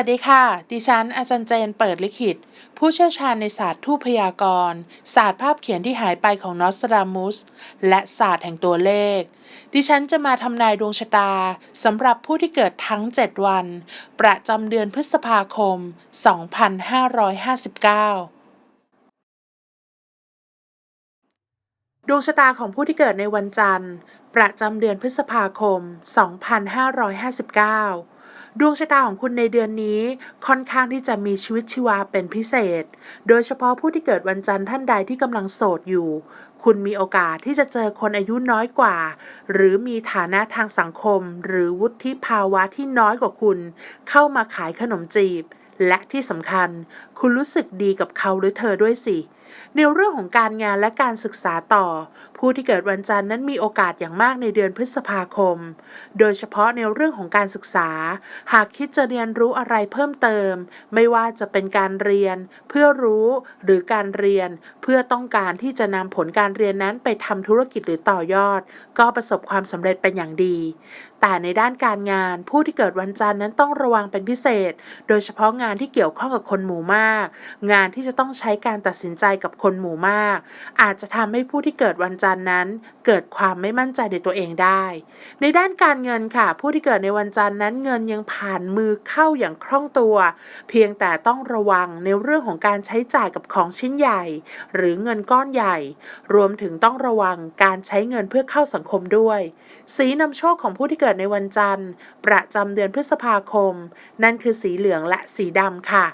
วัสดีค่ะ ดิฉัน อาจารย์เจนเปิดลิขิต ผู้เชี่ยวชาญในศาสตร์ทูพยากรณ์ศาสตร์ภาพเขียนที่หายไปของนอสตรามุส และศาสตร์แห่งตัวเลข ดิฉันจะมาทำนายดวงชะตาสำหรับผู้ที่เกิดทั้ง 7 วัน ประจำเดือนพฤษภาคม 2559ดวงชะตาของผู้ที่เกิดในวันจันทร์ ประจำเดือนพฤษภาคม 2559 ดวงชะตาของคุณในเดือนนี้ค่อนข้างที่จะมีชีวิตชีวาเป็นพิเศษ โดยเฉพาะผู้ที่เกิดวันจันทร์ท่านใดที่กำลังโสดอยู่ คุณมีโอกาสที่จะเจอคนอายุน้อยกว่า หรือมีฐานะทางสังคม หรือวุฒิภาวะที่น้อยกว่าคุณ เข้ามาขายขนมจีบ และที่สำคัญ คุณรู้สึกดีกับเขาหรือเธอด้วยสิในเรื่องของการงานและการศึกษาต่อ ผู้ที่เกิดวันจันทร์นั้นมีโอกาสอย่างมากในเดือนพฤษภาคม โดยเฉพาะในเรื่องของการศึกษา หากคิดจะเรียนรู้อะไรเพิ่มเติม ไม่ว่าจะเป็นการเรียน เพื่อรู้หรือการเรียน เพื่อต้องการที่จะนำผลการเรียนนั้นไปทำธุรกิจหรือต่อยอด ก็ประสบความสำเร็จเป็นอย่างดี แต่ในด้านการงาน ผู้ที่เกิดวันจันทร์นั้นต้องระวังเป็นพิเศษ โดยเฉพาะงานที่เกี่ยวข้องกับคนหมู่มาก งานที่จะต้องใช้การตัดสินใจกับคนหมู่มาก อาจจะทำให้ผู้ที่เกิดวันจันทร์นั้น เกิดความไม่มั่นใจในตัวเองได้ ในด้านการเงินค่ะ ผู้ที่เกิดในวันจันทร์นั้นเงินยังผ่านมือเข้าอย่างคล่องตัว เพียงแต่ต้องระวังในเรื่องของการใช้จ่ายกับของชิ้นใหญ่ หรือเงินก้อนใหญ่ รวมถึงต้องระวังการใช้เงินเพื่อเข้าสังคมด้วย สีนำโชคของผู้ที่เกิดในวันจันทร์ ประจำเดือนพฤษภาคม นั่นคือสีเหลืองและสีดำค่ะ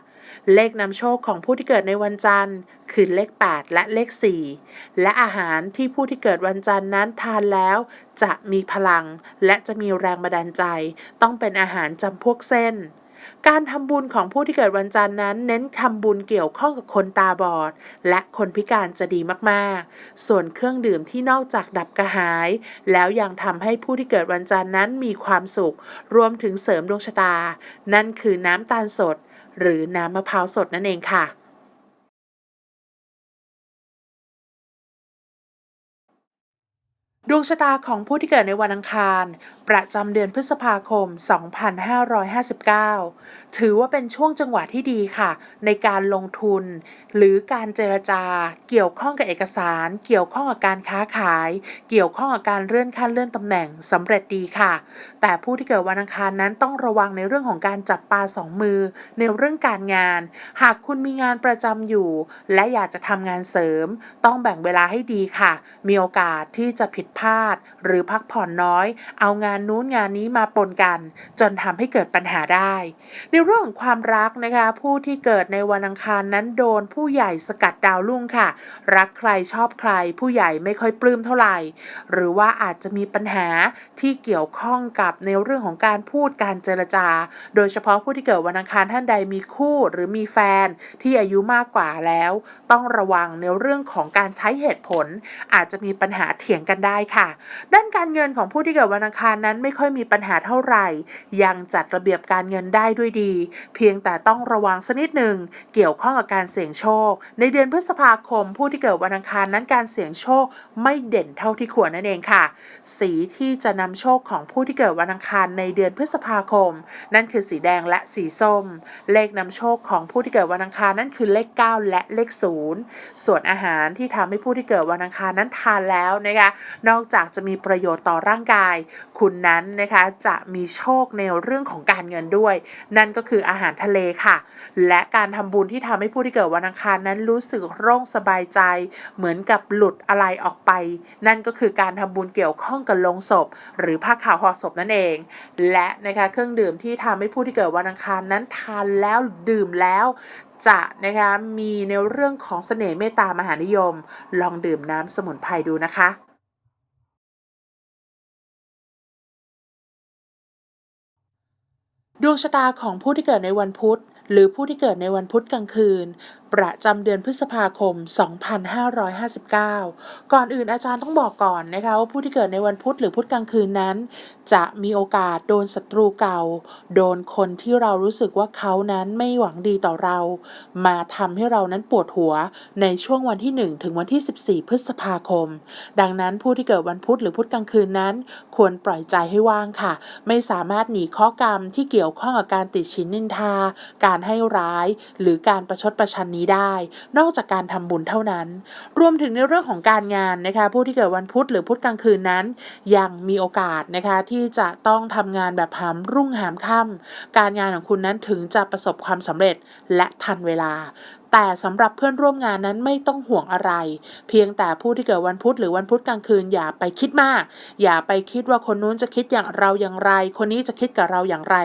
เลขนำโชคของผู้ที่เกิดในวันจันทร์ คือเลข 8 และเลข 4 และอาหารที่ผู้ที่เกิดวันจันทร์นั้นทานแล้ว จะมีพลัง และจะมีแรงบันดาลใจ ต้องเป็นอาหารจำพวกเส้นการทำบุญของผู้ที่เกิดวันจันทร์นั้น เน้นทำบุญเกี่ยวข้องกับคนตาบอด และคนพิการจะดีมากๆ ส่วนเครื่องดื่มที่นอกจากดับกระหาย แล้วยังทำให้ผู้ที่เกิดวันจันทร์นั้นมีความสุข รวมถึงเสริมดวงชะตา นั่นคือน้ำตาลสด หรือน้ำมะพร้าวสดนั่นเองค่ะ ดวงชะตาของผู้ที่เกิดในวันอังคาร ประจำเดือนพฤษภาคม 2559 ถือว่าเป็นช่วงจังหวะที่ดีค่ะ ในการลงทุน หรือการเจรจา เกี่ยวข้องกับเอกสาร เกี่ยวข้องกับการค้าขาย เกี่ยวข้องกับการเลื่อนขั้นเลื่อนตำแหน่งสำเร็จดีค่ะ แต่ผู้ที่เกิดวันอังคารนั้นต้องระวังในเรื่องของการจับปลาสองมือ ในเรื่องการงาน หากคุณมีงานประจำอยู่ และอยากจะทำงานเสริม ต้องแบ่งเวลาให้ดีค่ะ มีโอกาสที่จะผิดพลาด หรือพักผ่อนน้อย เอางานนู้นงานนี้มาปนกัน จนทำให้เกิดปัญหาได้ ในเรื่องของความรักนะคะ ผู้ที่เกิดในวันอังคารนั้นโดนผู้ใหญ่สกัดดาวรุ่งค่ะ รักใครชอบใคร ผู้ใหญ่ไม่ค่อยปลื้มเท่าไหร่ หรือว่าอาจจะมีปัญหาที่เกี่ยวข้องกับในเรื่องของการพูดการเจรจา โดยเฉพาะผู้ที่เกิดวันอังคารท่านใดมีคู่หรือมีแฟนที่อายุมากกว่าแล้ว ต้องระวังในเรื่องของการใช้เหตุผล อาจจะมีปัญหาเถียงกันได้ค่ะ ด้านการเงินของผู้ที่เกิดวันอังคารนั้นไม่ค่อยมีปัญหาเท่าไหร่ ยังจัดระเบียบการเงินได้ด้วยดี เพียงแต่ต้องระวังสักนิดหนึ่งเกี่ยวข้องกับการเสี่ยงโชค ในเดือนพฤษภาคม ผู้ที่เกิดวันอังคารนั้นการเสี่ยงโชคไม่เด่นเท่าที่ควรนั่นเองค่ะ สีที่จะนำโชคของผู้ที่เกิดวันอังคารในเดือนพฤษภาคม นั่นคือสีแดงและสีส้ม เลขนำโชคของผู้ที่เกิดวันอังคารนั่นคือเลข 9 และเลข 0 ส่วนอาหารที่ทำให้ผู้ที่เกิดวันอังคารนั้นทานแล้วนะคะนอกจากจะมีประโยชน์ต่อร่างกาย คุณนั้นนะคะจะมีโชคในเรื่องของการเงินด้วย นั่นก็คืออาหารทะเลค่ะ และการทำบุญที่ทำให้ผู้ที่เกิดวันอังคารนั้นรู้สึกโล่งสบายใจ เหมือนกับหลุดอะไรออกไป นั่นก็คือการทำบุญเกี่ยวข้องกับลงศพ หรือผ้าขาวห่อศพนั่นเอง และนะคะเครื่องดื่มที่ทำให้ผู้ที่เกิดวันอังคารนั้นทานแล้วดื่มแล้วจะนะคะมีในเรื่องของเสน่ห์เมตตามหานิยม ลองดื่มน้ำสมุนไพรดูนะคะ ดวงชะตาของผู้ที่เกิดในวันพุธ หรือผู้ที่เกิดในวันพุธกลางคืน ประจำเดือนพฤษภาคม 2559 ก่อนอื่นอาจารย์ต้องบอกก่อนนะคะว่าผู้ที่เกิดในวันพุธหรือพุธกลางคืนนั้น จะมีโอกาสโดนศัตรูเก่า โดนคนที่เรารู้สึกว่าเขานั้นไม่หวังดีต่อเรา มาทำให้เรานั้นปวดหัวในช่วงวันที่ 1 ถึงวันที่ 14 พฤษภาคม ดังนั้นผู้ที่เกิดวันพุธหรือพุธกลางคืนนั้น ควรปล่อยใจให้ว่างค่ะ ไม่สามารถหนีข้อกรรมที่เกี่ยวข้องกับการติดชินนินทา การให้ร้าย หรือการประชดประชันนี้ได้ นอกจากการทำบุญเท่านั้น รวมถึงในเรื่องของการงานนะคะ ผู้ที่เกิดวันพุธหรือพุธกลางคืนนั้น ยังมีโอกาสนะคะที่จะต้องทำงานแบบหามรุ่งหามค่ำการงานของคุณนั้นถึงจะประสบความสำเร็จและทันเวลา แต่สำหรับเพื่อนร่วมงานนั้นไม่ต้องห่วงอะไร เพียงแต่ผู้ที่เกิดวันพุธหรือวันพุธกลางคืนอย่าไปคิดมาก อย่าไปคิดว่าคนนู้นจะคิดอย่างเราอย่างไร คนนี้จะคิดกับเราอย่างไร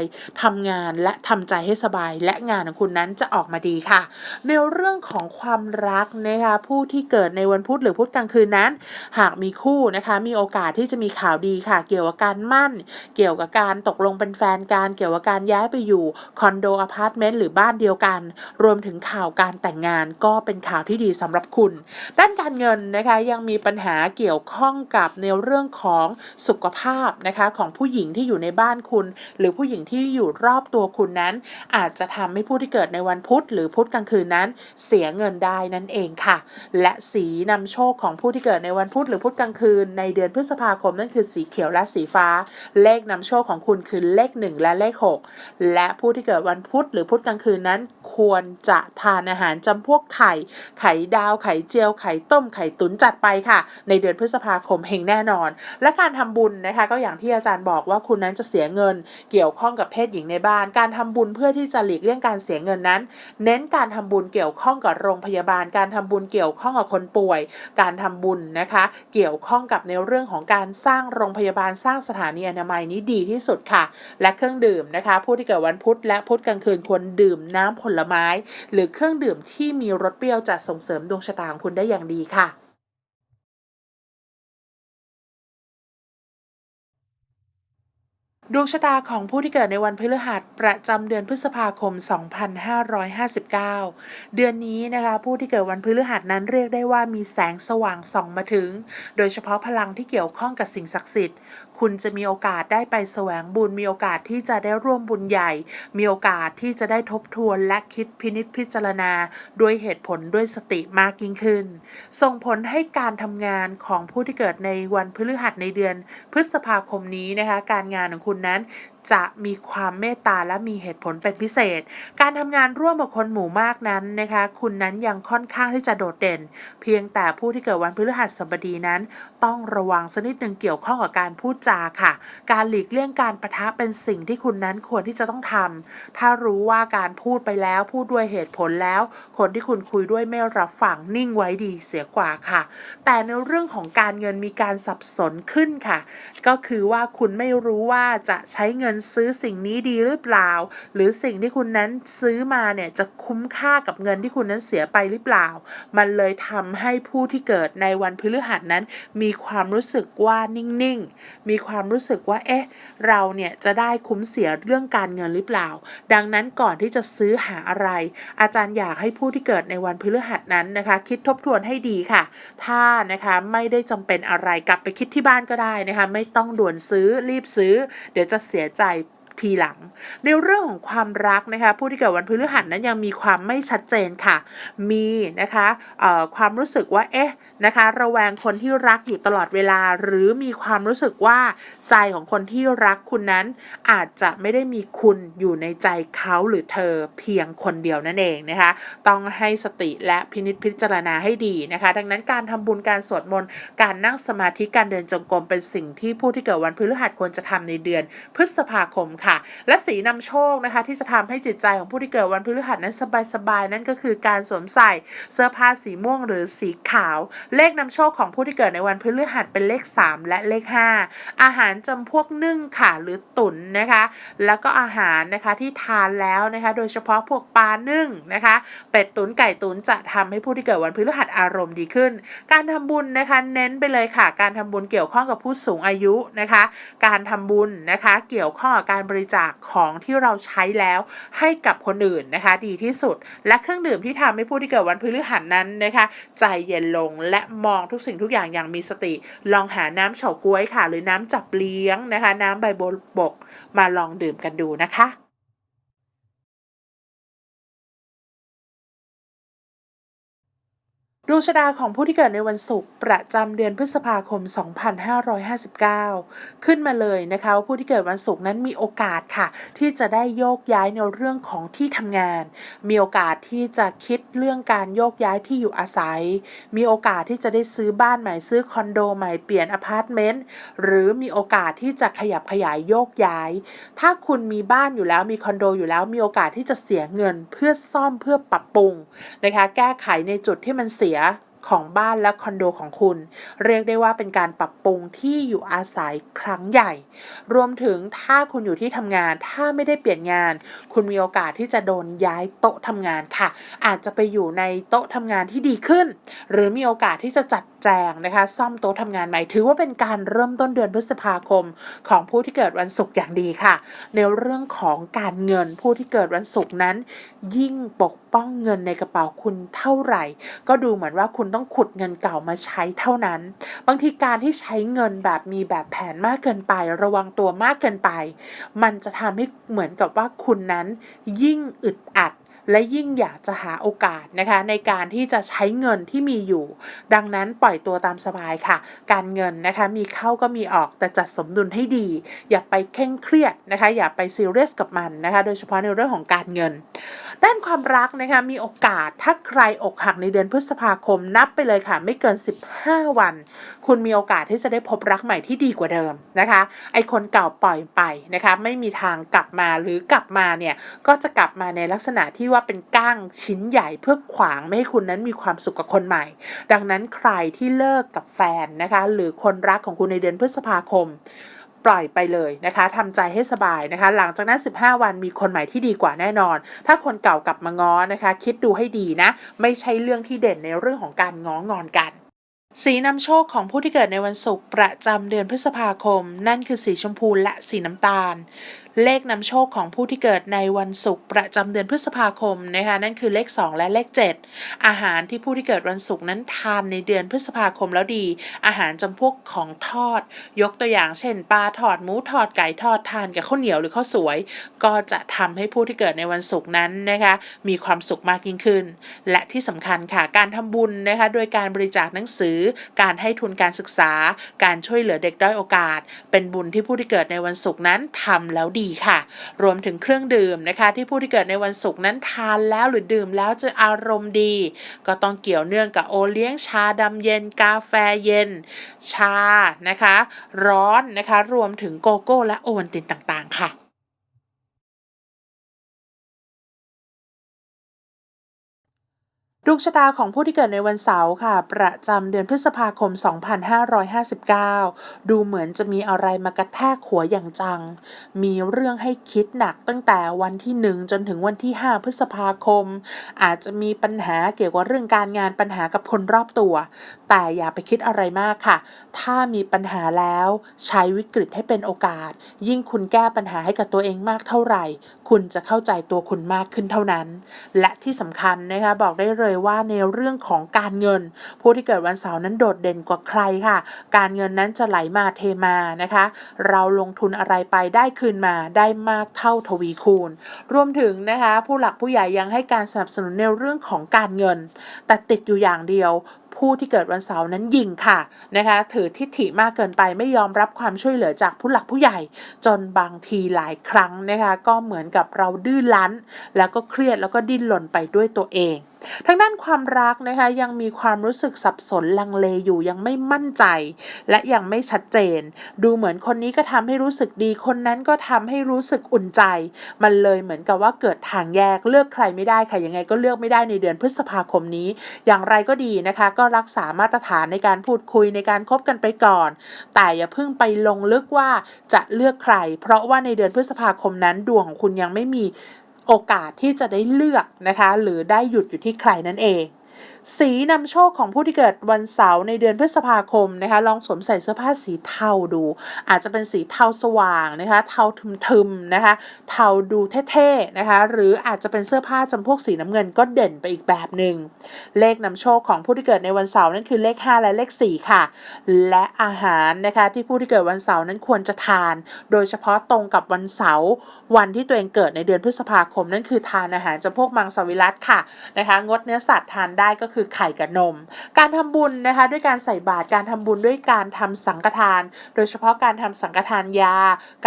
ทำงานและทำใจให้สบาย และงานของคุณนั้นจะออกมาดีค่ะ ในเรื่องของความรักนะคะผู้ที่เกิดในวันพุธหรือพุธกลางคืนนั้น หากมีคู่นะคะมีโอกาสที่จะมีข่าวดีค่ะ เกี่ยวกับการมั่น เกี่ยวกับการตกลงเป็นแฟนกันเกี่ยวกับการย้ายไปอยู่คอนโดอพาร์ตเมนต์หรือบ้านเดียวกัน รวมถึงข่าวการแต่งงานก็เป็นข่าวที่ดีสำหรับคุณ ด้านการเงินนะคะยังมีปัญหาเกี่ยวข้องกับในเรื่องของสุขภาพนะคะของผู้หญิงที่อยู่ในบ้านคุณ หรือผู้หญิงที่อยู่รอบตัวคุณนั้น อาจจะทำให้ผู้ที่เกิดในวันพุธ หรือพุธกลางคืนนั้น เสียเงินได้นั่นเองค่ะ และสีนำโชคของผู้ที่เกิดในวันพุธหรือพุธกลางคืน ในเดือนพฤษภาคมนั่นคือสีเขียวและสีฟ้า เลขนำโชคของคุณคือเลข 1 และเลข 6 และผู้ที่เกิดวันพุธหรือพุธกลางคืนนั้น ควรจะทานอาหารจำพวกไข่ ไข่ดาว ไข่เจียว ไข่ต้ม ไข่ตุ๋นจัดไปค่ะ ในเดือนพฤษภาคมเฮงแน่นอน และการทำบุญนะคะ ก็อย่างที่อาจารย์บอกว่าคุณนั้นจะเสียเงิน เกี่ยวข้องกับเพศหญิงในบ้าน การทำบุญเพื่อที่จะหลีกเลี่ยงการเสียเงินนั้น เน้นการทำบุญเกี่ยวข้องกับโรงพยาบาล การทำบุญเกี่ยวข้องกับคนป่วย การทำบุญนะคะ เกี่ยวข้องกับในเรื่องของการสร้างโรงพยาบาลสร้างสถานีอนามัยนี้ดีที่สุดค่ะ และเครื่องดื่มนะคะ ผู้ที่เกิดวันพุธและพุธกลางคืนควรดื่มน้ำผลไม้ หรือเครื่องดื่มที่มีรสเปรี้ยวจะส่งเสริมดวงชะตาของคุณได้อย่างดีค่ะดวงชะตาของผู้ที่เกิดในวันพฤหัสประจำเดือนพฤษภาคม 2559 เดือนนี้นะคะผู้ที่เกิดวันพฤหัสนั้นเรียกได้ว่ามีแสงสว่างส่องมาถึง โดยเฉพาะพลังที่เกี่ยวข้องกับสิ่งศักดิ์สิทธิ์ คุณจะมีโอกาสได้ไปแสวงบุญ มีโอกาสที่จะได้ร่วมบุญใหญ่ มีโอกาสที่จะได้ทบทวนและคิดพินิจพิจารณา ด้วยเหตุผลด้วยสติมากยิ่งขึ้น ส่งผลให้การทำงานของผู้ที่เกิดในวันพฤหัสในเดือน พฤษภาคมนี้นะคะ การงานของคุณนั้นจะมีความเมตตาและมีเหตุผลเป็นพิเศษ การทำงานร่วมกับคนหมู่มากนั้นนะคะ คุณนั้นยังค่อนข้างที่จะโดดเด่น เพียงแต่ผู้ที่เกิดวันพฤหัสบดีนั้น ต้องระวังสักนิดหนึ่งเกี่ยวข้องกับการพูดจาค่ะ การหลีกเลี่ยงการประทะเป็นสิ่งที่คุณนั้นควรที่จะต้องทำถ้ารู้ว่าการพูดไปแล้วพูดด้วยเหตุผลแล้ว คนที่คุณคุยด้วยไม่รับฟังนิ่งไว้ดีเสียกว่าค่ะ แต่ในเรื่องของการเงินมีการสับสนขึ้นค่ะ ก็คือว่าคุณไม่รู้ว่าจะใช้เงินซื้อสิ่งนี้ดีหรือเปล่า หรือสิ่งที่คุณนั้นซื้อมาเนี่ยจะคุ้มค่ากับเงินที่คุณนั้นเสียไปหรือเปล่า มันเลยทำให้ผู้ที่เกิดในวันพฤหัสนั้น มีความรู้สึกว่านิ่งๆ มีความรู้สึกว่า เอ๊ะ เราเนี่ยจะได้คุ้มเสียเรื่องการเงินหรือเปล่า ดังนั้นก่อนที่จะซื้อหาอะไร อาจารย์อยากให้ผู้ที่เกิดในวันพฤหัสนั้นนะคะ คิดทบทวนให้ดีค่ะ ถ้านะคะไม่ได้จำเป็นอะไรกลับไปคิดที่บ้านก็ได้นะคะ ไม่ต้องด่วนซื้อรีบซื้อ เดี๋ยวจะเสียใจ ทีหลัง ในเรื่องของความรักนะคะผู้ที่เกิดวันพฤหัสนั้นยังมีความไม่ชัดเจนค่ะ มีนะคะความรู้สึกว่าเอ๊ะนะคะระแวงคนที่รักอยู่ตลอดเวลา หรือมีความรู้สึกว่าใจของคนที่รักคุณนั้น อาจจะไม่ได้มีคุณอยู่ในใจเขาหรือเธอเพียงคนเดียวนั่นเองนะคะต้องให้สติและพินิจพิจารณาให้ดีนะคะ ดังนั้นการทำบุญการสวดมนต์การนั่งสมาธิการเดินจงกรมเป็นสิ่งที่ผู้ที่เกิดวันพฤหัสควรจะทำในเดือนพฤษภาคมค่ะและสีนำโชคนะคะที่จะทำให้จิตใจของผู้ที่เกิดวันพฤหัสนั้นสบายๆนั่นก็คือการสวมใส่เสื้อผ้าสีม่วงหรือสีขาว เลขนำโชคของผู้ที่เกิดในวันพฤหัสเป็นเลข 3 และเลข 5 อาหารจำพวกนึ่งค่ะหรือตุ๋นนะคะ แล้วก็อาหารนะคะที่ทานแล้วนะคะ โดยเฉพาะพวกปลานึ่งนะคะ เป็ดตุ๋นไก่ตุ๋นจะทำให้ผู้ที่เกิดวันพฤหัสอารมณ์ดีขึ้น การทำบุญนะคะเน้นไปเลยค่ะ การทำบุญเกี่ยวข้องกับผู้สูงอายุนะคะ การทำบุญนะคะ เกี่ยวข้องกับการบริริจาคของที่เราใช้แล้วให้กับคนอื่นนะคะดีที่สุด และเครื่องดื่มที่ทำให้ผู้ที่เกิดวันพฤหัสนั้นนะคะใจเย็นลงและมองทุกสิ่งทุกอย่างอย่างมีสติ ลองหาน้ำเฉาก๊วยค่ะ หรือน้ำจับเลี้ยงนะคะ น้ำใบบัวบกมาลองดื่มกันดูนะคะ ดวงชะตาของผู้ที่เกิดในวันศุกร์ประจำเดือนพฤษภาคม 2559 ขึ้นมาเลยนะคะผู้ที่เกิดวันศุกร์นั้นมีโอกาสค่ะ ที่จะได้โยกย้ายในเรื่องของที่ทำงาน มีโอกาสที่จะคิดเรื่องการโยกย้ายที่อยู่อาศัย มีโอกาสที่จะได้ซื้อบ้านใหม่ซื้อคอนโดใหม่เปลี่ยนอพาร์ตเมนต์หรือมีโอกาสที่จะขยับขยายโยกย้าย ถ้าคุณมีบ้านอยู่แล้วมีคอนโดอยู่แล้วมีโอกาสที่จะเสียเงินเพื่อซ่อมเพื่อปรับปรุงนะคะแก้ไขในจุดที่มันเสียของบ้านและคอนโดของคุณ เรียกได้ว่าเป็นการปรับปรุงที่อยู่อาศัยครั้งใหญ่ รวมถึงถ้าคุณอยู่ที่ทำงาน ถ้าไม่ได้เปลี่ยนงาน คุณมีโอกาสที่จะโดนย้ายโต๊ะทำงานค่ะ อาจจะไปอยู่ในโต๊ะทำงานที่ดีขึ้น หรือมีโอกาสที่จะจัดแจงนะคะ ซ่อมโต๊ะทำงานใหม่ ถือว่าเป็นการเริ่มต้นเดือนพฤษภาคม ของผู้ที่เกิดวันศุกร์อย่างดีค่ะ ในเรื่องของการเงินผู้ที่เกิดวันศุกร์นั้น ยิ่งปกป้องเงินในกระเป๋าคุณเท่าไหร่ ก็ดูเหมือนว่าคุณต้องขุดเงินเก่ามาใช้เท่านั้น บางทีการที่ใช้เงินแบบมีแบบแผนมากเกินไป ระวังตัวมากเกินไป มันจะทำให้เหมือนกับว่าคุณนั้นยิ่งอึดอัด และยิ่งอยากจะหาโอกาสนะคะในการที่จะใช้เงินที่มีอยู่ ดังนั้นปล่อยตัวตามสบายค่ะ การเงินนะคะมีเข้าก็มีออกแต่จัดสมดุลให้ดี อย่าไปเคร่งเครียดนะคะ อย่าไปซีเรียสกับมันนะคะ โดยเฉพาะในเรื่องของการเงิน ด้านความรักนะคะมีโอกาสถ้าใครอกหักในเดือนพฤษภาคมนับไปเลยค่ะ ไม่เกิน 15 วัน คุณมีโอกาสที่จะได้พบรักใหม่ที่ดีกว่าเดิมนะคะ ไอคนเก่าปล่อยไปนะคะ ไม่มีทางกลับมาหรือกลับมาเนี่ยก็จะกลับมาในลักษณะที่ว่าว่าเป็นก้างชิ้นใหญ่เพื่อขวางไม่ให้คุณนั้นมีความสุขกับคนใหม่ ดังนั้นใครที่เลิกกับแฟนนะคะ หรือคนรักของคุณในเดือนพฤษภาคมปล่อยไปเลยนะคะทำใจให้สบายนะคะ หลังจากนั้น 15 วันมีคนใหม่ที่ดีกว่าแน่นอน ถ้าคนเก่ากลับมาง้อนะคะ คิดดูให้ดีนะ ไม่ใช่เรื่องที่เด่นในเรื่องของการง้องอนกัน สีนำโชคของผู้ที่เกิดในวันศุกร์ประจำเดือนพฤษภาคม นั่นคือสีชมพูและสีน้ำตาล เลขนำโชคของผู้ที่เกิดในวันศุกร์ประจำเดือนพฤษภาคมนะคะนั่นคือเลข 2 และเลข 7 อาหารที่ผู้ที่เกิดวันศุกร์นั้นทานในเดือนพฤษภาคมแล้วดี อาหารจำพวกของทอด ยกตัวอย่างเช่นปลาทอดหมูทอดไก่ทอดทานกับข้าวเหนียวหรือข้าวสวย ก็จะทำให้ผู้ที่เกิดในวันศุกร์นั้นนะคะมีความสุขมากยิ่งขึ้น และที่สำคัญค่ะการทำบุญนะคะโดยการบริจาคหนังสือการให้ทุนการศึกษา การช่วยเหลือเด็กด้อยโอกาส เป็นบุญที่ผู้ที่เกิดในวันศุกร์นั้นทำแล้วดีค่ะ รวมถึงเครื่องดื่มนะคะ ที่ผู้ที่เกิดในวันศุกร์นั้นทานแล้วหรือดื่มแล้วจะอารมณ์ดี ก็ต้องเกี่ยวเนื่องกับโอเลี้ยงชาดำเย็น กาแฟเย็น ชานะคะ ร้อนนะคะ รวมถึงโกโก้และโอวัลตินต่างๆ ค่ะ ดวงชะตาของผู้ที่เกิดในวันเสาร์ค่ะ ประจำเดือนพฤษภาคม 2559 ดูเหมือนจะมีอะไรมากระแทกหัวอย่างจัง มีเรื่องให้คิดหนักตั้งแต่วันที่ 1 จนถึงวันที่ 5 พฤษภาคม อาจจะมีปัญหาเกี่ยวกับเรื่องการงานปัญหากับคนรอบตัว แต่อย่าไปคิดอะไรมากค่ะ ถ้ามีปัญหาแล้วใช้วิกฤตให้เป็นโอกาส ยิ่งคุณแก้ปัญหาให้กับตัวเองมากเท่าไหร่ คุณจะเข้าใจตัวคุณมากขึ้นเท่านั้น และที่สำคัญนะคะบอกได้เลยว่าในเรื่องของการเงิน ผู้ที่เกิดวันเสาร์นั้นโดดเด่นกว่าใครค่ะ การเงินนั้นจะไหลมาเทมานะคะ เราลงทุนอะไรไปได้คืนมาได้มากเท่าทวีคูณ รวมถึงนะคะผู้หลักผู้ใหญ่ยังให้การสนับสนุนในเรื่องของการเงิน แต่ติดอยู่อย่างเดียวผู้ที่เกิดวันเสาร์นั้นยิงค่ะนะคะ ถือทิฐิมากเกินไปไม่ยอมรับความช่วยเหลือจากผู้หลักผู้ใหญ่ จนบางทีหลายครั้งนะคะ ก็เหมือนกับเราดื้อรั้น แล้วก็เครียดแล้วก็ดิ้นรนไปด้วยตัวเอง ทางด้านความรักนะคะยังมีความรู้สึกสับสนลังเลอยู่ยังไม่มั่นใจ และยังไม่ชัดเจน ดูเหมือนคนนี้ก็ทำให้รู้สึกดีคนนั้นก็ทำให้รู้สึกอุ่นใจ มันเลยเหมือนกับว่าเกิดทางแยกเลือกใครไม่ได้ค่ะยังไงก็เลือกไม่ได้ในเดือนพฤษภาคมนี้ อย่างไรก็ดีนะคะ ก็รักษามาตรฐานในการพูดคุยในการคบกันไปก่อน แต่อย่าเพิ่งไปลงลึกว่าจะเลือกใคร เพราะว่าในเดือนพฤษภาคมนั้นดวงของคุณยังไม่มี โอกาสที่จะได้เลือกนะคะ หรือได้หยุดอยู่ที่ใครนั่นเองสีนำโชคของผู้ที่เกิดวันเสาร์ในเดือนพฤษภาคมนะคะลองสวมใส่เสื้อผ้าสีเทาดู อาจจะเป็นสีเทาสว่างนะคะเทาทึมๆนะคะเทาดูเท่ๆนะคะหรืออาจจะเป็นเสื้อผ้าจำพวกสีน้ำเงินก็เด่นไปอีกแบบหนึ่งเลขนำโชคของผู้ที่เกิดในวันเสาร์นั่นคือเลข 5 และเลข 4 ค่ะ และอาหารนะคะที่ผู้ที่เกิดวันเสาร์นั้นควรจะทาน โดยเฉพาะตรงกับวันเสาร์ วันที่ตัวเองเกิดในเดือนพฤษภาคมนั่นคือทานอาหารจำพวกมังสวิรัตค่ะนะคะ งดเนื้อสัตว์ทานได้ก็คือไข่กับนม การทำบุญนะคะด้วยการใส่บาตรการทำบุญด้วยการทำสังฆทาน โดยเฉพาะการทำสังฆทานยา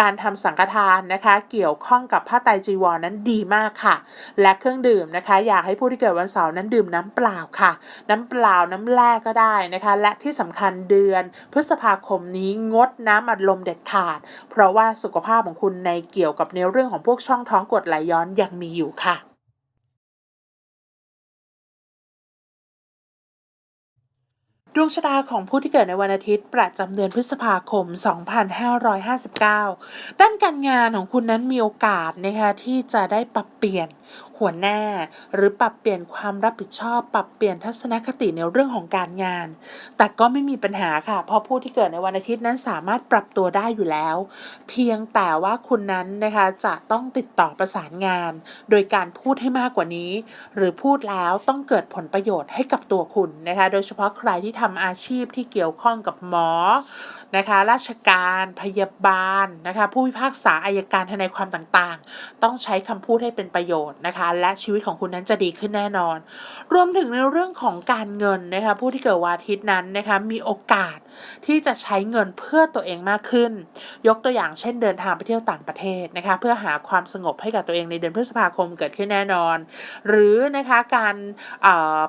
การทำสังฆทานนะคะ เกี่ยวข้องกับผ้าไตรจีวรนั้นดีมากค่ะ และเครื่องดื่มนะคะ อยากให้ผู้ที่เกิดวันเสาร์นั้นดื่มน้ำเปล่าค่ะ น้ำเปล่าน้ำแร่ก็ได้นะคะ และที่สำคัญเดือน พฤษภาคมนี้งดน้ำอัดลมเด็ดขาด เพราะว่าสุขภาพของคุณในเกี่ยวกับในเรื่องของพวกช่องท้องกดไหลย้อนยังมีอยู่ค่ะ ดวงชะตาของผู้ที่เกิดในวันอาทิตย์ ประจำเดือนพฤษภาคม 2559 ด้านการงานของคุณนั้นมีโอกาสนะคะที่จะได้ปรับเปลี่ยน หัวหน้า หรือปรับเปลี่ยนความรับผิดชอบ ปรับเปลี่ยนทัศนคติในเรื่องของการงาน แต่ก็ไม่มีปัญหาค่ะ เพราะผู้ที่เกิดในวันอาทิตย์นั้นสามารถปรับตัวได้อยู่แล้ว เพียงแต่ว่าคุณนั้นนะคะจะต้องติดต่อประสานงาน โดยการพูดให้มากกว่านี้ หรือพูดแล้วต้องเกิดผลประโยชน์ให้กับตัวคุณนะคะ โดยเฉพาะใครที่ทำอาชีพที่เกี่ยวข้องกับหมอนะคะ ราชการพยาบาลนะคะ ผู้พิพากษาอายการทนายความต่างๆ ต้องใช้คำพูดให้เป็นประโยชน์นะคะและชีวิตของคุณนั้นจะดีขึ้นแน่นอน รวมถึงในเรื่องของการเงินนะคะผู้ที่เกิดวันอาทิตย์นั้นนะคะมีโอกาสที่จะใช้เงินเพื่อตัวเองมากขึ้น ยกตัวอย่างเช่นเดินทางไปเที่ยวต่างประเทศนะคะเพื่อหาความสงบให้กับตัวเองในเดือนพฤษภาคมเกิดขึ้นแน่นอน หรือนะคะการ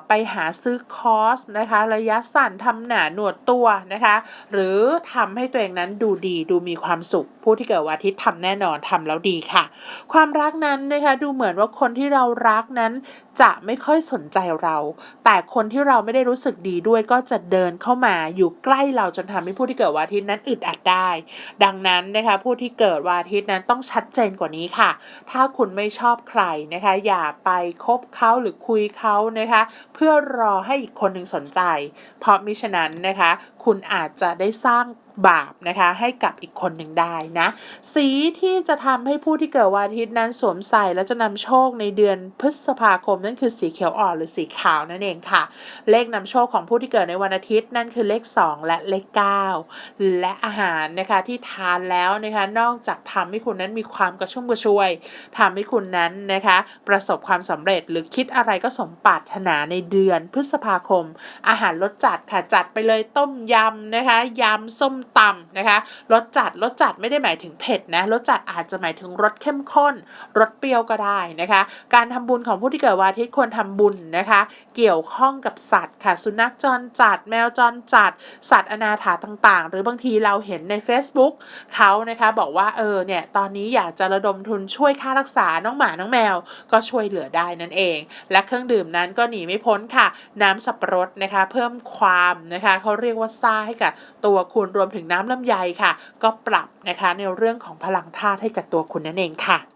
ไปหาซื้อคอร์สนะคะระยะสั้นทำหนาหนวดตัวนะคะหรือทำให้ตัวเองนั้นดูดีดูมีความสุข ผู้ที่เกิดวันอาทิตย์ทำแน่นอนทำแล้วดีค่ะ ความรักนั้นนะคะดูเหมือนว่าคนที่ที่เรารักนั้นจะไม่ค่อยสนใจเรา แต่คนที่เราไม่ได้รู้สึกดีด้วยก็จะเดินเข้ามาอยู่ใกล้เราจนทำให้ผู้ที่เกิดวันอาทิตย์นั้นอึดอัดได้ ดังนั้นนะคะผู้ที่เกิดวันอาทิตย์นั้นต้องชัดเจนกว่านี้ค่ะ ถ้าคุณไม่ชอบใครนะคะ อย่าไปคบเขาหรือคุยเขานะคะ เพื่อรอให้อีกคนหนึ่งสนใจ เพราะมิฉะนั้นนะคะ คุณอาจจะได้สร้าง บาปนะคะให้กับอีกคนหนึ่งได้นะสีที่จะทำให้ผู้ที่เกิดวันอาทิตย์นั้นสวมใส่และจะนำโชคในเดือนพฤษภาคมนั่นคือสีเขียวอ่อนหรือสีขาวนั่นเองค่ะ เลขนำโชคของผู้ที่เกิดในวันอาทิตย์นั่นคือเลข 2 และเลข 9 และอาหารนะคะที่ทานแล้วนะคะนอกจากทำให้คุณนั้นมีความกระชุ่มกระชวยทำให้คุณนั้นนะคะประสบความสำเร็จหรือคิดอะไรก็สมปรารถนาในเดือนพฤษภาคม อาหารรสจัดค่ะจัดไปเลยต้มยำนะคะยำส้มตำนะคะรสจัดรสจัดไม่ได้หมายถึงเผ็ดนะรสจัดอาจจะหมายถึงรสเข้มข้นรสเปรี้ยวก็ได้นะคะ การทำบุญของผู้ที่เกิดวันอาทิตย์ควรทำบุญนะคะ เกี่ยวข้องกับสัตว์ค่ะ สุนัขจรจัด แมวจรจัด สัตว์อนาถาต่างๆ หรือบางทีเราเห็นใน Facebook เขานะคะบอกว่าเออเนี่ยตอนนี้อยากจะระดมทุนช่วยค่ารักษาน้องหมาน้องแมว ก็ช่วยเหลือได้นั่นเอง และเครื่องดื่มนั้นก็หนีไม่พ้นค่ะ น้ำสับปะรดนะคะ เพิ่มความนะคะเขาเรียกว่าซ่าให้กับตัวคุณรวมถึงน้ำลำไยค่ะ ก็ปรับนะคะในเรื่องของพลังธาตุให้กับตัวคุณนั่นเองค่ะ